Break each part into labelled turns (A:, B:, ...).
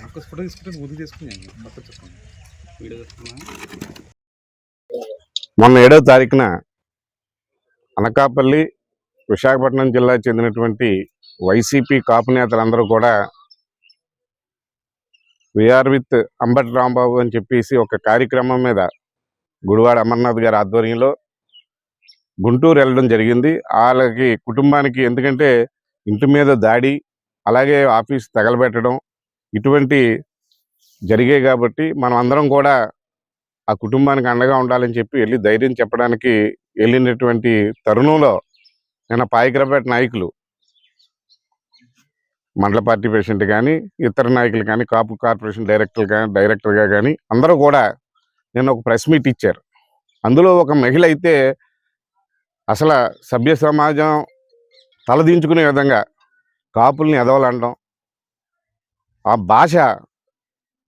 A: ఒక్క ఫోటో తీసుకుంటే ముందు తీసుకున్నాను పక్క వీడియో తీసుకున్నా.
B: మొన్న ఏడో తారీఖున అనకాపల్లి విశాఖపట్నం జిల్లా చెందినటువంటి వైసీపీ కాపు నేతలందరూ కూడా విఆర్ విత్ అంబటి రాంబాబు అని చెప్పేసి ఒక కార్యక్రమం మీద గుడివాడ అమర్నాథ్ గారి ఆధ్వర్యంలో గుంటూరు వెళ్ళడం జరిగింది. వాళ్ళకి కుటుంబానికి ఎందుకంటే ఇంటి మీద దాడి అలాగే ఆఫీస్ తగలబెట్టడం ఇటువంటి జరిగాయి కాబట్టి మనం అందరం కూడా ఆ కుటుంబానికి అండగా ఉండాలని చెప్పి వెళ్ళి ధైర్యం చెప్పడానికి వెళ్ళినటువంటి తరుణంలో నేను పాయకరపేట నాయకులు మండల పార్టీ ప్రెసిడెంట్ కానీ ఇతర నాయకులు కానీ కాపు కార్పొరేషన్ డైరెక్టర్ కానీ డైరెక్టర్గా కానీ అందరూ కూడా నేను ఒక ప్రెస్ మీట్ ఇచ్చారు. అందులో ఒక మహిళ అయితే అసలు సభ్య సమాజం తలదించుకునే విధంగా కాపుల్ని ఎదవలనడం ఆ భాష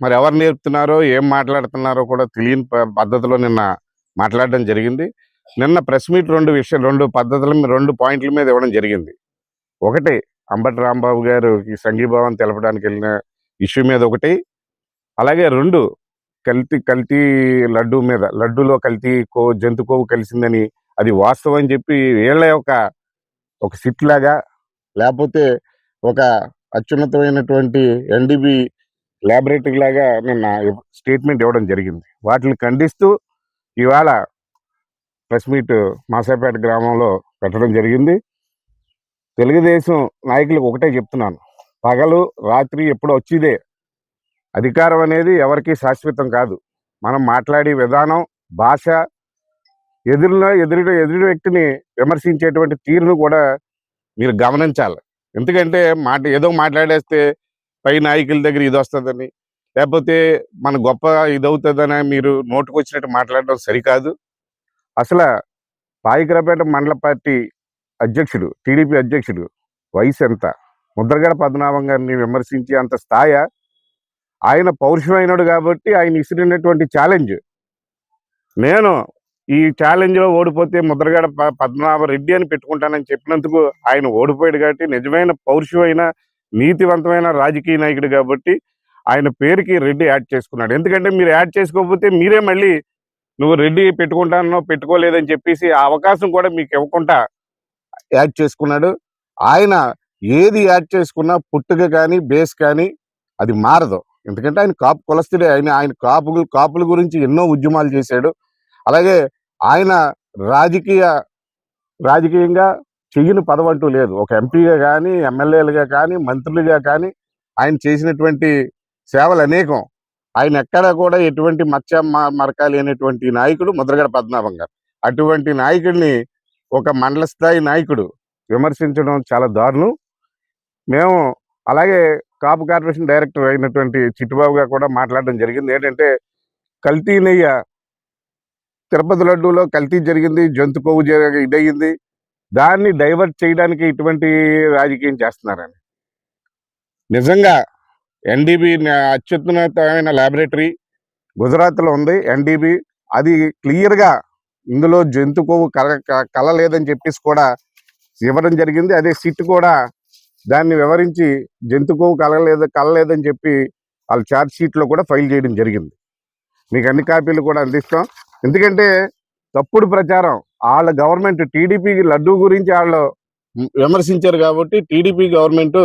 B: మరి ఎవరు నేర్పుతున్నారో ఏం మాట్లాడుతున్నారో కూడా తెలియని పద్ధతిలో నిన్న మాట్లాడడం జరిగింది. నిన్న ప్రెస్ మీట్ రెండు విషయం రెండు పద్ధతుల మీద రెండు పాయింట్ల మీద ఇవ్వడం జరిగింది. ఒకటి అంబటి రాంబాబు గారు ఈ సంఘీభావం తెలపడానికి వెళ్ళిన ఇష్యూ మీద ఒకటి. అలాగే రెండు కల్తీ కల్తీ లడ్డు మీద లడ్డూలో కల్తీ కో జంతు కొవ్వు కలిసిందని అది వాస్తవం అని చెప్పి వీళ్ళ యొక్క ఒక సిట్ లాగా లేకపోతే ఒక అత్యున్నతమైనటువంటి ఎన్డీబీ ల్యాబొరేటరీ లాగా నిన్న స్టేట్మెంట్ ఇవ్వడం జరిగింది. వాటిని ఖండిస్తూ ఇవాళ ప్రెస్ మీట్ మాసాపేట గ్రామంలో పెట్టడం జరిగింది. తెలుగుదేశం నాయకులకు ఒకటే చెప్తున్నాను. పగలు రాత్రి ఎప్పుడు వచ్చేదే. అధికారం అనేది ఎవరికీ శాశ్వతం కాదు. మనం మాట్లాడే విధానం భాష ఎదురులో ఎదురు ఎదురు వ్యక్తిని విమర్శించేటువంటి తీరును కూడా మీరు గమనించాలి. ఎందుకంటే మాట ఏదో మాట్లాడేస్తే పై నాయకుల దగ్గర ఇది వస్తుందని లేకపోతే మన గొప్ప ఇది అవుతుందని మీరు నోటుకు వచ్చినట్టు మాట్లాడడం సరికాదు. అసలు పాయికరపేట మండల పార్టీ అధ్యక్షుడు టీడీపీ అధ్యక్షుడు వయసు ఎంత? ముద్రగడ పద్మనాభం గారిని విమర్శించి అంత స్థాయి ఆయన పౌరుషమైనడు కాబట్టి ఆయన ఇసిరినటువంటి ఛాలెంజ్. నేను ఈ ఛాలెంజ్లో ఓడిపోతే ముద్రగడ ప- పద్మనాభ రెడ్డి అని పెట్టుకుంటానని చెప్పినందుకు ఆయన ఓడిపోయాడు కాబట్టి నిజమైన పౌరుషమైన నీతివంతమైన రాజకీయ నాయకుడు కాబట్టి ఆయన పేరుకి రెడ్డి యాడ్ చేసుకున్నాడు. ఎందుకంటే మీరు యాడ్ చేసుకోకపోతే మీరే మళ్ళీ నువ్వు రెడ్డి పెట్టుకుంటానో పెట్టుకోలేదని చెప్పేసి ఆ అవకాశం కూడా మీకు ఇవ్వకుండా యాడ్ చేసుకున్నాడు. ఆయన ఏది యాడ్ చేసుకున్నా పుట్టుక కానీ బేస్ కానీ అది మారదు. ఎందుకంటే ఆయన కాపు కులస్తుడే. ఆయన ఆయన కాపు కాపుల గురించి ఎన్నో ఉద్యమాలు చేశాడు. అలాగే ఆయన రాజకీయ రాజకీయంగా చెయ్యని పదవంటూ లేదు. ఒక ఎంపీగా కానీ ఎమ్మెల్యేలుగా కానీ మంత్రులుగా కానీ ఆయన చేసినటువంటి సేవలు అనేకం. ఆయన ఎక్కడ కూడా ఎటువంటి మచ్చ మరక లేనటువంటి నాయకుడు ముద్రగడ పద్మనాభం గారు. అటువంటి నాయకుడిని ఒక మండల స్థాయి నాయకుడు విమర్శించడం చాలా దారుణం. మేము అలాగే కాపు కార్పొరేషన్ డైరెక్టర్ అయినటువంటి చిట్టుబాబు గారు కూడా మాట్లాడడం జరిగింది. ఏంటంటే కల్తీ నెయ్య తిరుపతి లడ్డూలో కల్తీ జరిగింది జంతు కొవ్వు జరి- ఇదయ్యింది దాన్ని డైవర్ట్ చేయడానికి ఇటువంటి రాజకీయం చేస్తున్నారని. నిజంగా ఎన్డీబీ అత్యున్నతమైన ల్యాబొరేటరీ గుజరాత్లో ఉంది. ఎన్డీబీ అది క్లియర్గా ఇందులో జంతు కొవ్వు కల క- కల లేదని చెప్పేసి కూడా ఇవ్వడం జరిగింది. అదే సిట్ కూడా దాన్ని వివరించి జంతు కొవ్వు కలగలేదు కలలేదని చెప్పి వాళ్ళ ఛార్జ్ షీట్లో కూడా ఫైల్ చేయడం జరిగింది. మీకు అన్ని కాపీలు కూడా అందిస్తాం. ఎందుకంటే తప్పుడు ప్రచారం. వాళ్ళ గవర్నమెంట్ టీడీపీ లడ్డూ గురించి వాళ్ళు విమర్శించారు కాబట్టి టీడీపీ గవర్నమెంట్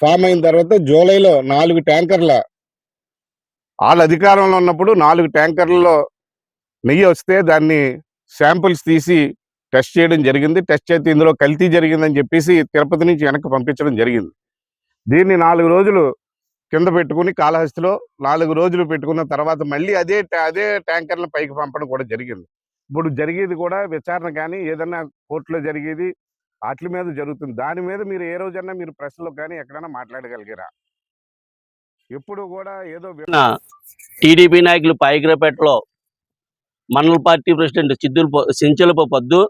B: ఫామ్ అయిన తర్వాత జూలైలో నాలుగు ట్యాంకర్ల వాళ్ళ అధికారంలో ఉన్నప్పుడు నాలుగు ట్యాంకర్లలో నెయ్యి వస్తే దాన్ని శాంపుల్స్ తీసి టెస్ట్ చేయడం జరిగింది. టెస్ట్ చేస్తే ఇందులో కల్తీ జరిగిందని చెప్పేసి తిరుపతి నుంచి వెనక్కి పంపించడం జరిగింది. దీన్ని నాలుగు రోజులు కింద పెట్టుకుని కాళహస్తిలో నాలుగు రోజులు పెట్టుకున్న తర్వాత మళ్ళీ అదే అదే ట్యాంకర్లు పైకి పంపడం కూడా జరిగింది. ఇప్పుడు జరిగేది కూడా విచారణ కానీ ఏదన్నా కోర్టులో జరిగేది వాటి మీద జరుగుతుంది. దాని మీద మీరు ఏ రోజన్నా మీరు ప్రెస్లో కానీ ఎక్కడైనా మాట్లాడగలిగారా? ఎప్పుడు కూడా ఏదో
C: టీడీపీ నాయకులు పాయిగ్రపేటలో మండల పార్టీ ప్రెసిడెంట్ చిద్దుల సించెలపు పొద్దు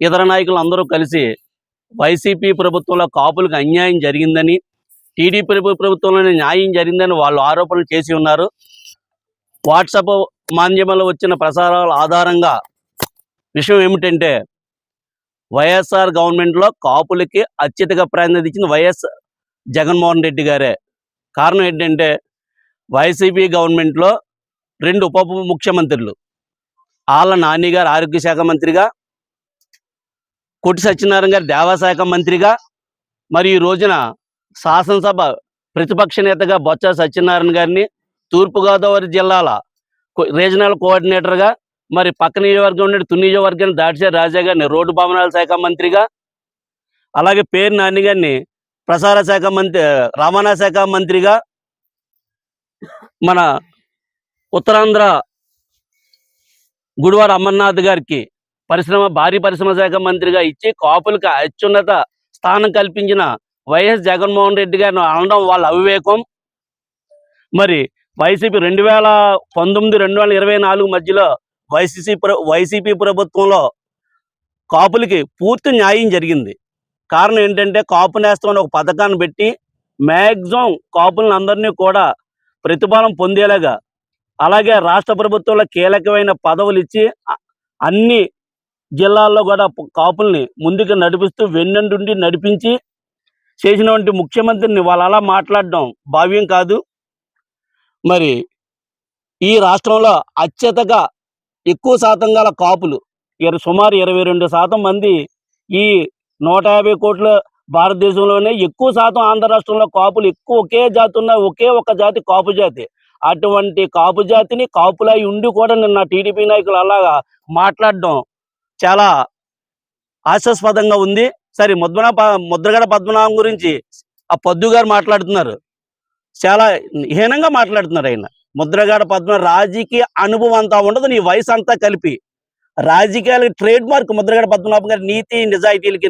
C: ఇతర నాయకులు అందరూ కలిసి వైసీపీ ప్రభుత్వంలో కాపులకు అన్యాయం జరిగిందని టీడీపీ ప్రభుత్వంలోనే న్యాయం జరిగిందని వాళ్ళు ఆరోపణలు చేసి ఉన్నారు. వాట్సాప్ మాధ్యమంలో వచ్చిన ప్రసారాల ఆధారంగా విషయం ఏమిటంటే వైఎస్ఆర్ గవర్నమెంట్లో కాపులకి అత్యధిక ప్రాధాన్యత ఇచ్చిన వైఎస్ జగన్మోహన్ రెడ్డి గారే. కారణం ఏంటంటే వైసీపీ గవర్నమెంట్లో రెండు ఉప ముఖ్యమంత్రులు ఆళ్ళ నాని గారు ఆరోగ్య శాఖ మంత్రిగా కొట్టి సత్యనారాయణ గారు దేవాశాఖ మంత్రిగా మరి ఈ రోజున శాసనసభ ప్రతిపక్ష నేతగా బొత్స సత్యనారాయణ గారిని తూర్పుగోదావరి జిల్లాల రీజనల్ కోఆర్డినేటర్గా మరి పక్క నియోజకవర్గం నుండి తుని నియోజకవర్గాన్ని దాడిచారు రాజా గారిని రోడ్డు భవనాల శాఖ మంత్రిగా అలాగే పేరు నాని గారిని ప్రసార శాఖ మంత్రి రవాణా శాఖ మంత్రిగా మన ఉత్తరాంధ్ర గుడివాడ అమర్నాథ్ గారికి పరిశ్రమ భారీ పరిశ్రమ శాఖ మంత్రిగా ఇచ్చి కాపులకు అత్యున్నత స్థానం కల్పించిన వైఎస్ జగన్మోహన్ రెడ్డి గారిని అనడం వాళ్ళ అవివేకం. మరి వైసీపీ రెండు వేల పంతొమ్మిది రెండు వేల ఇరవై నాలుగు మధ్యలో వైసీసీ ప్ర వైసీపీ ప్రభుత్వంలో కాపులకి పూర్తి న్యాయం జరిగింది. కారణం ఏంటంటే కాపు నేస్తం అనే ఒక పథకాన్ని పెట్టి మ్యాక్సిమం కాపులను అందరినీ కూడా ప్రతిఫలం పొందేలాగా అలాగే రాష్ట్ర ప్రభుత్వంలో కీలకమైన పదవులు ఇచ్చి అన్ని జిల్లాల్లో కూడా కాపుల్ని ముందుకు నడిపిస్తూ వెన్నంటుండి నడిపించి చేసినటువంటి ముఖ్యమంత్రిని వాళ్ళు అలా మాట్లాడడం భావ్యం కాదు. మరి ఈ రాష్ట్రంలో అత్యతగా ఎక్కువ శాతం గల కాపులు ఇర- సుమారు ఇరవై రెండు శాతం మంది ఈ నూట యాభై కోట్ల భారతదేశంలోనే ఎక్కువ శాతం ఆంధ్ర రాష్ట్రంలో కాపులు ఎక్కువ ఒకే జాతి ఉన్న ఒకే ఒక జాతి కాపు జాతి. అటువంటి కాపు జాతిని కాపులై ఉండి కూడా నిన్న టీడీపీ నాయకులు అలాగా మాట్లాడడం చాలా హాస్యాస్పదంగా ఉంది. సరే ముద్ర ముద్రగడ పద్మనాభం గురించి ఆ పద్దు గారు మాట్లాడుతున్నారు. చాలా హీనంగా మాట్లాడుతున్నారు ఆయన. ముద్రగడ పద్మ రాజకీయ అనుభవం అంతా ఉండదు నీ వయసు అంతా కలిపి. రాజకీయాలకి ట్రేడ్ మార్క్ ముద్రగడ పద్మనాభం గారి నీతి నిజాయితీలకి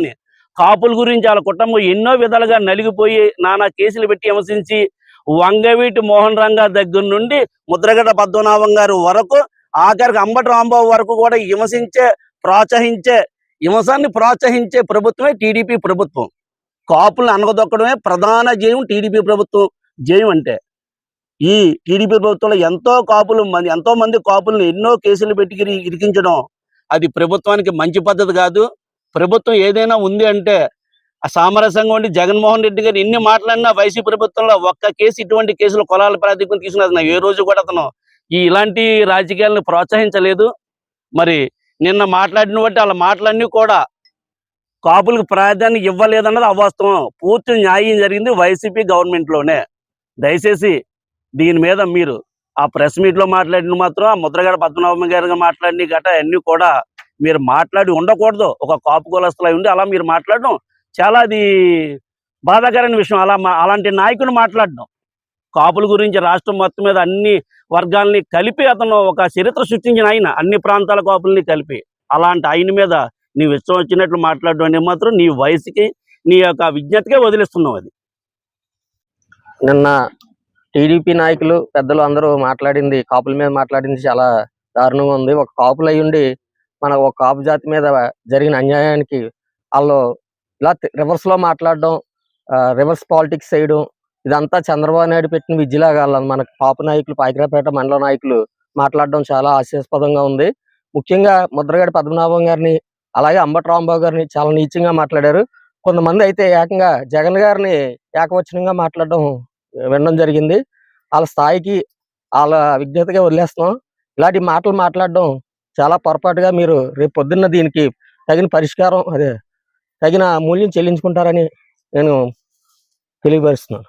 C: కాపుల గురించి వాళ్ళ కుటుంబం ఎన్నో విధాలుగా నలిగిపోయి నానా కేసులు పెట్టి విమర్శించి వంగవీటి మోహన్ రంగా దగ్గర నుండి ముద్రగడ పద్మనాభం గారు వరకు ఆఖరికి అంబటి రాంబాబు వరకు కూడా విమర్శించే ప్రోత్సహించే హింసాన్ని ప్రోత్సహించే ప్రభుత్వమే టీడీపీ ప్రభుత్వం. కాపులను అనగదొక్కడమే ప్రధాన జయం టీడీపీ ప్రభుత్వం. జయం అంటే ఈ టీడీపీ ప్రభుత్వంలో ఎంతో కాపులు మంది ఎంతో మంది కాపులను ఎన్నో కేసులు పెట్టి ఇరికించడం అది ప్రభుత్వానికి మంచి పద్ధతి కాదు. ప్రభుత్వం ఏదైనా ఉంది అంటే ఆ సామరస్యంగా ఉండి జగన్మోహన్ రెడ్డి గారు ఎన్ని మాట్లాడినా వైసీపీ ప్రభుత్వంలో ఒక్క కేసు ఇటువంటి కేసులు కులాల ప్రాతిపదికన తీసుకున్నది ఏ రోజు కూడా అతను ఈ ఇలాంటి రాజకీయాలను ప్రోత్సహించలేదు. మరి నిన్న మాట్లాడిన బట్టి వాళ్ళ మాటలన్నీ కూడా కాపులకు ప్రాధాన్యం ఇవ్వలేదన్నది అవాస్తవం. పూర్తి న్యాయం జరిగింది వైసీపీ గవర్నమెంట్లోనే. దయచేసి దీని మీద మీరు ఆ ప్రెస్ మీట్లో మాట్లాడిన మాత్రం ఆ ముద్రగడ పద్మనాభం గారు మాట్లాడిన గట అన్ని కూడా మీరు మాట్లాడి ఉండకూడదు. ఒక కాపు కులస్తులై ఉండి అలా మీరు మాట్లాడడం చాలా అది బాధాకరమైన విషయం. అలా అలాంటి నాయకుని మాట్లాడడం. కాపుల గురించి రాష్ట్రం మొత్తం మీద అన్ని వర్గాల్ని కలిపి అతను ఒక చరిత్ర సృష్టించిన ఆయన. అన్ని ప్రాంతాల కాపుల్ని కలిపి. అలాంటి ఆయన మీద నీవు ఇష్టం వచ్చినట్లు మాట్లాడడం అనేది మాత్రం నీ వయసుకి నీ యొక్క విజ్ఞతకే వదిలిస్తున్నావు అది.
D: నిన్న టీడీపీ నాయకులు పెద్దలు అందరూ మాట్లాడింది కాపుల మీద మాట్లాడింది చాలా దారుణంగా ఉంది. ఒక కాపులు అయ్యుండి ఉండి మన ఒక కాపు జాతి మీద జరిగిన అన్యాయానికి వాళ్ళు ఇలా రివర్స్లో మాట్లాడడం రివర్స్ పాలిటిక్స్ చేయడం ఇదంతా చంద్రబాబు నాయుడు పెట్టిన విద్యలాగా వాళ్ళ మన పాప నాయకులు పాకిరాపేట మండల నాయకులు మాట్లాడడం చాలా ఆశాస్పదంగా ఉంది. ముఖ్యంగా ముద్రగడ పద్మనాభం గారిని అలాగే అంబటి రాంబాబు గారిని చాలా నీచంగా మాట్లాడారు. కొంతమంది అయితే ఏకంగా జగన్ గారిని ఏకవచనంగా మాట్లాడడం వినడం జరిగింది. వాళ్ళ స్థాయికి వాళ్ళ విజ్ఞతగా వదిలేస్తున్నాం. ఇలాంటి మాటలు మాట్లాడడం చాలా పొరపాటుగా మీరు రేపు పొద్దున్న దీనికి తగిన పరిష్కారం అదే తగిన మూల్యం చెల్లించుకుంటారని నేను తెలియపరుస్తున్నాను.